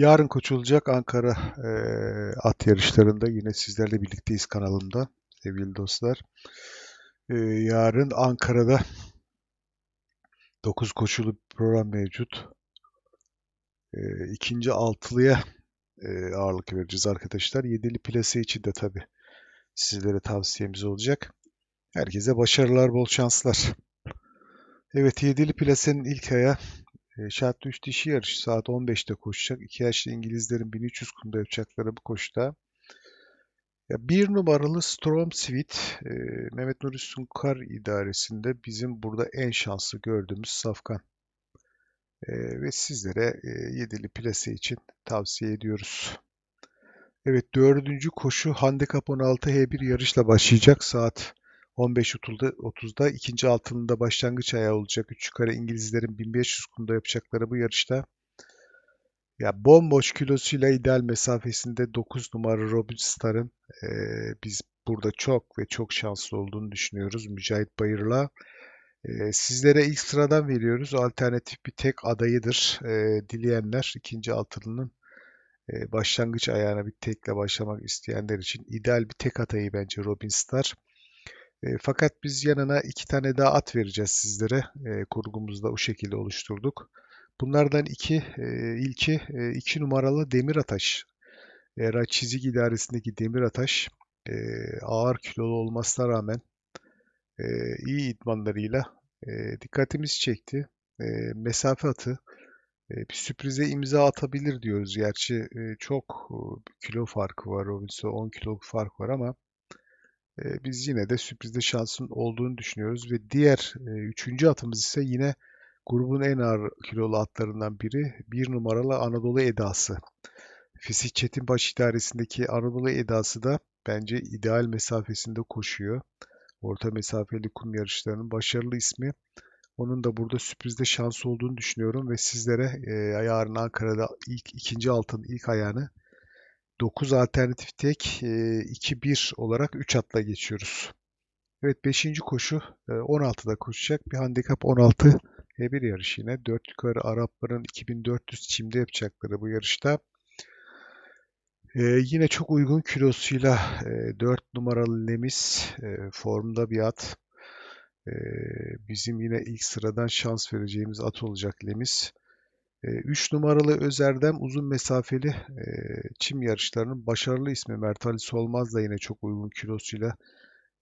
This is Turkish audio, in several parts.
Yarın koşulacak Ankara eee, at yarışlarında yine sizlerle birlikteyiz kanalımda sevgili dostlar. Eee, yarın Ankara'da 9 koşulu program mevcut. Eee ikinci altılıya eee, ağırlık vereceğiz arkadaşlar. Yedili plase için de tabii sizlere tavsiyemiz olacak. Herkese başarılar, bol şanslar. Evet, yedili plasenin ilk aya e, şartlı üç dişi yarışı saat 15'te koşacak. İki yaşlı İngilizlerin 1300 kumda yapacakları bu koşuda. Ya bir numaralı Storm Sweet, e, Mehmet Nuri Sunkar idaresinde bizim burada en şanslı gördüğümüz safkan. E, ve sizlere e, yedili plase için tavsiye ediyoruz. Evet dördüncü koşu Handikap 16 H1 yarışla başlayacak saat 15.30'da ikinci altında başlangıç ayağı olacak. Üç yukarı İngilizlerin 1500 kumda yapacakları bu yarışta. Ya bomboş kilosuyla ideal mesafesinde 9 numara Robin Star'ın e, biz burada çok ve çok şanslı olduğunu düşünüyoruz Mücahit Bayır'la. E, sizlere ilk sıradan veriyoruz. Alternatif bir tek adayıdır. E, dileyenler ikinci altılının e, başlangıç ayağına bir tekle başlamak isteyenler için ideal bir tek adayı bence Robin Star. E, fakat biz yanına iki tane daha at vereceğiz sizlere. E, kurgumuzda o şekilde oluşturduk. Bunlardan iki, e, ilki e, iki numaralı Demir Ataş. E, çizik idaresindeki Demir Ataş e, ağır kilolu olmasına rağmen iyi idmanlarıyla dikkatimizi çekti. Mesafe atı bir sürprize imza atabilir diyoruz. Gerçi çok kilo farkı var. Robinson 10 kilo fark var ama e, biz yine de sürprizde şansın olduğunu düşünüyoruz ve diğer e, üçüncü atımız ise yine grubun en ağır kilolu atlarından biri bir numaralı Anadolu Edası. Fisik Çetinbaş idaresindeki Anadolu Edası da bence ideal mesafesinde koşuyor. Orta mesafeli kum yarışlarının başarılı ismi. Onun da burada sürprizde şans olduğunu düşünüyorum ve sizlere e, yarın Ankara'da ilk ikinci altın ilk ayağını 9 alternatif tek e, 2-1 olarak 3 atla geçiyoruz. Evet 5. koşu e, 16'da koşacak. Bir handikap 16 E1 yarışı yine. 4 yukarı Arapların 2400 çimde yapacakları bu yarışta. E, yine çok uygun kilosuyla e, 4 numaralı Lemis e, formda bir at. E, bizim yine ilk sıradan şans vereceğimiz at olacak Lemis. 3 numaralı Özerdem uzun mesafeli e, çim yarışlarının başarılı ismi Mert Ali Solmaz da yine çok uygun kilosuyla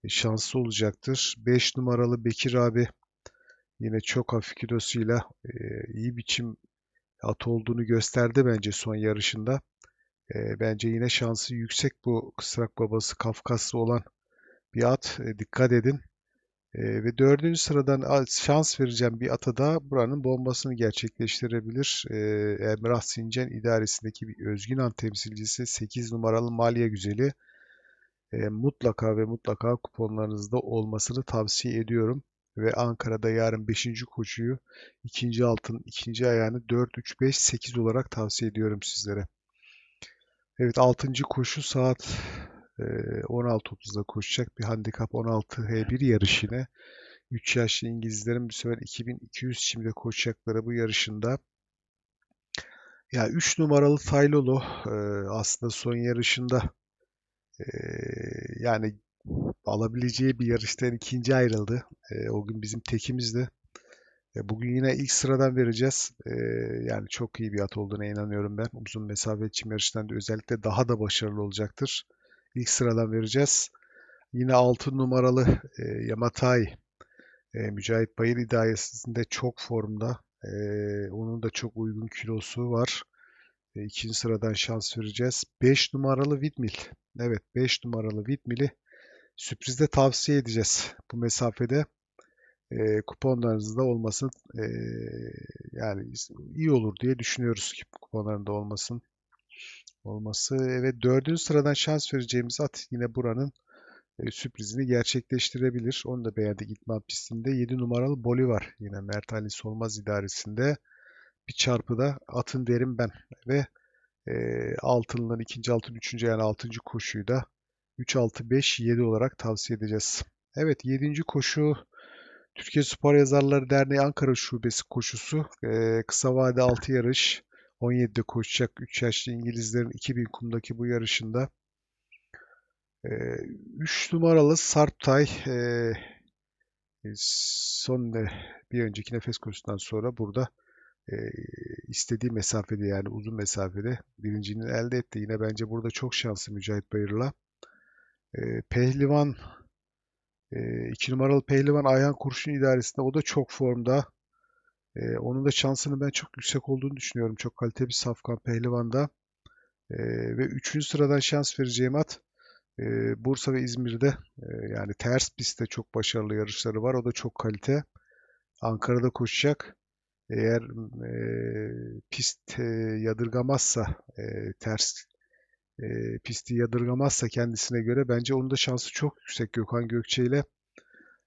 e, şanslı olacaktır. 5 numaralı Bekir abi yine çok hafif kilosuyla e, iyi biçim at olduğunu gösterdi bence son yarışında. Bence yine şansı yüksek bu kısrak babası Kafkaslı olan bir at. Dikkat edin. E, ve dördüncü sıradan şans vereceğim bir ata da buranın bombasını gerçekleştirebilir. E, Emrah Sincen idaresindeki bir Özgünan temsilcisi 8 numaralı Malya Güzeli e, mutlaka ve mutlaka kuponlarınızda olmasını tavsiye ediyorum. Ve Ankara'da yarın 5. koşuyu ikinci altın ikinci ayağını 4, 3, 5, 8 olarak tavsiye ediyorum sizlere. Evet 6. koşu saat 16.30'da koşacak bir handikap 16 H1 yarış yine. 3 yaşlı İngilizlerin bir sefer 2200 şimdi koşacakları bu yarışında. Ya 3 numaralı Taylolo aslında son yarışında yani alabileceği bir yarıştan ikinci ayrıldı. O gün bizim tekimizdi. Bugün yine ilk sıradan vereceğiz. Yani çok iyi bir at olduğuna inanıyorum ben. Uzun mesafe çim yarışlarında özellikle daha da başarılı olacaktır ilk sıradan vereceğiz. Yine 6 numaralı e, Yamatay e, Mücahit Bayır idaresinde çok formda. E, onun da çok uygun kilosu var. E, ikinci sıradan şans vereceğiz. 5 numaralı Vidmil. Evet 5 numaralı Vidmil'i sürprizde tavsiye edeceğiz. Bu mesafede e, kuponlarınızda olmasın e, yani iyi olur diye düşünüyoruz ki kuponlarında olmasın olması. Evet dördüncü sıradan şans vereceğimiz at yine buranın e, sürprizini gerçekleştirebilir. Onu da beğendik İtman pistinde. 7 numaralı Bolivar yine Mert Ali Solmaz idaresinde bir çarpıda atın derim ben ve e, altınların ikinci altın üçüncü yani altıncı koşuyu da 3, 6, 5, 7 olarak tavsiye edeceğiz. Evet 7. koşu Türkiye Spor Yazarları Derneği Ankara Şubesi koşusu. E, kısa vade 6 yarış. 17'de koşacak 3 yaşlı İngilizlerin 2000 kumdaki bu yarışında 3 numaralı Sarptay e, son bir önceki nefes koşusundan sonra burada e, istediği mesafede yani uzun mesafede birincinin elde etti. Yine bence burada çok şanslı Mücahit Bayır'la. E, Pehlivan 2 numaralı Pehlivan Ayhan Kurşun idaresinde o da çok formda. E, onun da şansının ben çok yüksek olduğunu düşünüyorum. Çok kaliteli bir safkan Pehlivan'da. E, ve 3. sıradan şans vereceğim at e, Bursa ve İzmir'de e, yani ters pistte çok başarılı yarışları var. O da çok kalite. Ankara'da koşacak. Eğer e, pist e, yadırgamazsa e, ters e, pisti yadırgamazsa kendisine göre bence onun da şansı çok yüksek Gökhan Gökçe ile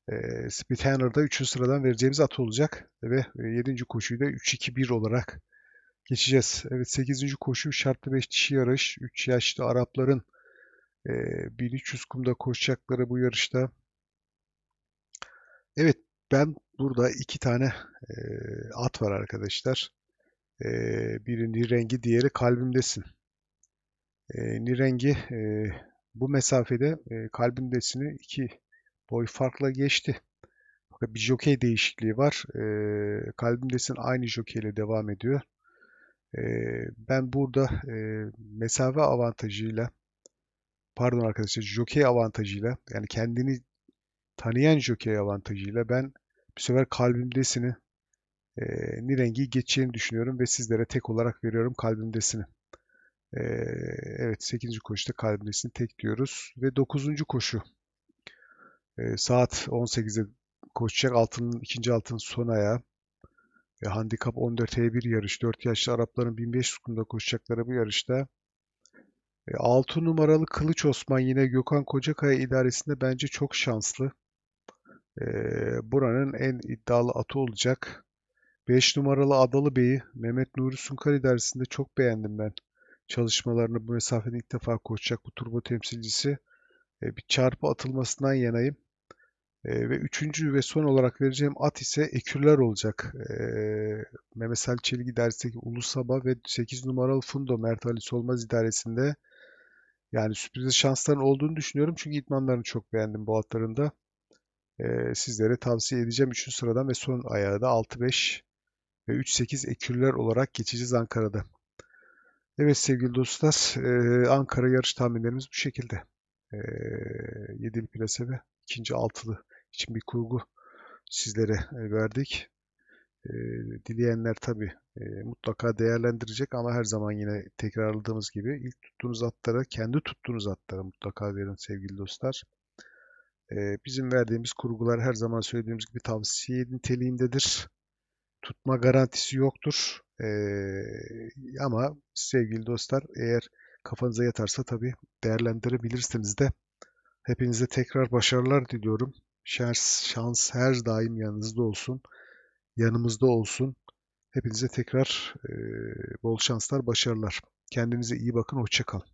e, Spithaner'da 3. sıradan vereceğimiz at olacak ve 7. koşuyu da 3-2-1 olarak geçeceğiz. Evet 8. koşu şartlı 5 dişi yarış. 3 yaşlı Arapların e, 1300 kumda koşacakları bu yarışta. Evet ben burada iki tane at var arkadaşlar. E, biri Nirengi, diğeri Kalbimdesin. Nirengi bu mesafede Kalbimdesin'i iki boy farkla geçti. Fakat bir jokey değişikliği var. E, Kalbimdesin aynı jokeyle devam ediyor. E, ben burada e, mesafe avantajıyla pardon arkadaşlar jokey avantajıyla yani kendini tanıyan jokey avantajıyla ben bu sefer kalbimdesini e, Nirengi'yi geçeceğini düşünüyorum ve sizlere tek olarak veriyorum kalbimdesini. E, evet 8. koşuda kalbimdesini tek diyoruz ve 9. koşu e, saat 18'e koşacak altının ikinci altının son ayağı. E, handikap 14 1 yarış. 4 yaşlı Arapların 1500 kumda koşacakları bu yarışta 6 e, numaralı Kılıç Osman yine Gökhan Kocakaya idaresinde bence çok şanslı. E, buranın en iddialı atı olacak. 5 numaralı Adalı Bey'i Mehmet Nuri Sunkar idaresinde çok beğendim ben. Çalışmalarını bu mesafede ilk defa koşacak bu turbo temsilcisi. E, bir çarpı atılmasından yanayım. E, ve üçüncü ve son olarak vereceğim at ise Ekürler olacak. E, Memesel Çelik idaresindeki Ulusaba ve 8 numaralı Fundo Mert Ali Solmaz idaresinde yani sürpriz şansların olduğunu düşünüyorum. Çünkü idmanlarını çok beğendim bu atlarında. Ee, sizlere tavsiye edeceğim. 3. sıradan ve son ayağı da 6-5 ve 3-8 ekürler olarak geçeceğiz Ankara'da. Evet sevgili dostlar, e, Ankara yarış tahminlerimiz bu şekilde. E, 7'li plase ve ikinci altılı için bir kurgu sizlere verdik. E, dileyenler tabi e, mutlaka değerlendirecek ama her zaman yine tekrarladığımız gibi ilk tuttuğunuz atlara, kendi tuttuğunuz atlara mutlaka verin sevgili dostlar. E, bizim verdiğimiz kurgular her zaman söylediğimiz gibi tavsiye niteliğindedir. Tutma garantisi yoktur. E, ama sevgili dostlar eğer kafanıza yatarsa tabi değerlendirebilirsiniz de. Hepinize tekrar başarılar diliyorum. Şans, şans her daim yanınızda olsun yanımızda olsun. Hepinize tekrar bol şanslar, başarılar. Kendinize iyi bakın, hoşçakalın.